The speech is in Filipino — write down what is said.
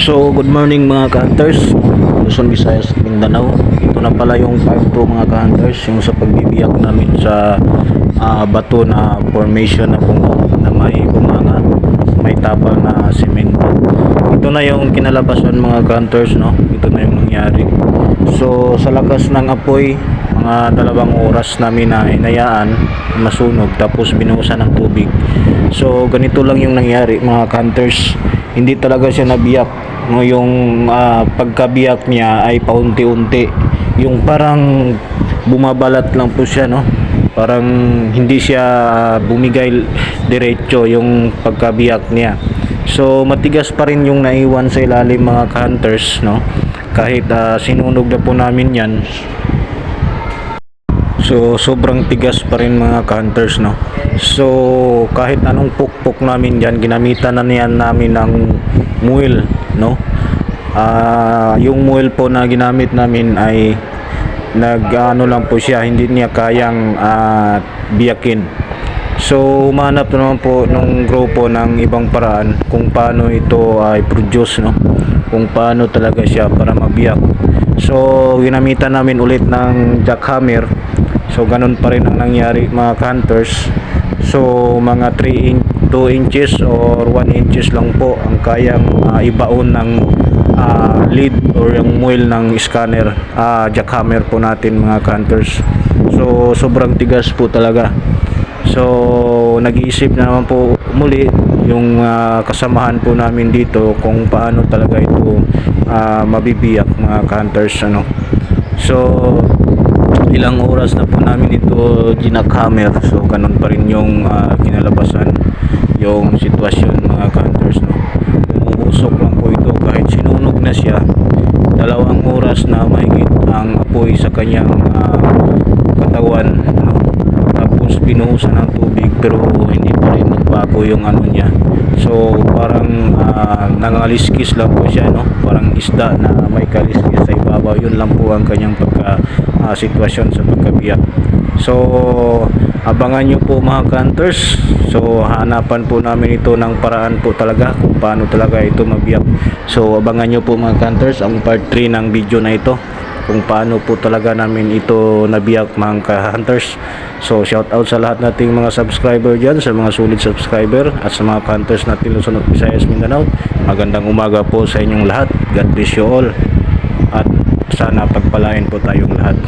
So, good morning mga ka-hunters. Luzon, Visayas, Mindanao. Ito na pala yung part 2 mga ka-hunters. Yung sa pagbibiyak namin sa ah, bato na formation na, bunga, na may bumanga. May tapal na semento. Ito na yung kinalabasan mga ka-hunters. No? Ito na yung nangyari. So, sa lakas ng apoy, mga dalawang oras namin na inayaan masunog tapos binuhusan ng tubig. So, ganito lang yung nangyari mga ka-hunters hindi talaga siya nabiyak. No yung ah, pagkabiyak niya ay paunti-unti. Yung parang bumabalat lang po siya no? Parang hindi siya ah, bumigay diretso yung pagkabiyak niya. So matigas pa rin yung naiwan sa ilalim mga hunters no? Kahit ah, sinunog na po namin yan So sobrang tigas pa rin mga hunters no. So kahit anong pukpok namin diyan ginamitan na niyan namin ng muil no. Ah, yung muil po na ginamit namin ay nag ano lang po siya hindi niya kayang ah, biyakin. So humanap naman po nung grupo ng ibang paraan kung paano ito ay produce no. Kung paano talaga siya para mabiyak. So ginamitan namin ulit ng jackhammer So ganun pa rin ang nangyari mga hunters. So mga 3 in 2 inches or 1 inches lang po ang kayang ah, ibaon ng ah, lead or yung muil ng scanner ah, jackhammer po natin mga hunters. So sobrang tigas po talaga. So nag-iisip na naman po muli yung ah, kasamahan po namin dito kung paano talaga ito ah, mabibiyak mga hunters ano. So ilang oras na po namin ito ginakhammer so ganun pa rin yung ah, kinalabasan yung sitwasyon mga hunters no? Umuusok lang po ito. Kahit sinunog na siya dalawang oras na mahigit ang apoy sa kanyang ah, katawan no? Tapos binuhusan ng tubig pero hindi pa rin nagbago yung ano niya. So parang ah, nangaliskis lang po siya no? Parang isda na may kaliskis sa ibabaw yun lang po ang kanyang pagka ah, sitwasyon sa pagkabiyak so abangan nyo po mga hunters so hanapan po namin ito ng paraan po talaga kung paano talaga ito mabiyak so abangan nyo po mga hunters ang part 3 ng video na ito kung paano po talaga namin ito nabiyak mga ka-hunters. So shout out sa lahat nating mga subscriber dyan, sa mga sulit subscriber at sa mga hunters natin Luzon at Visayas Mindanao. Magandang umaga po sa inyong lahat. God bless you all. At sana pagpalain po tayong lahat.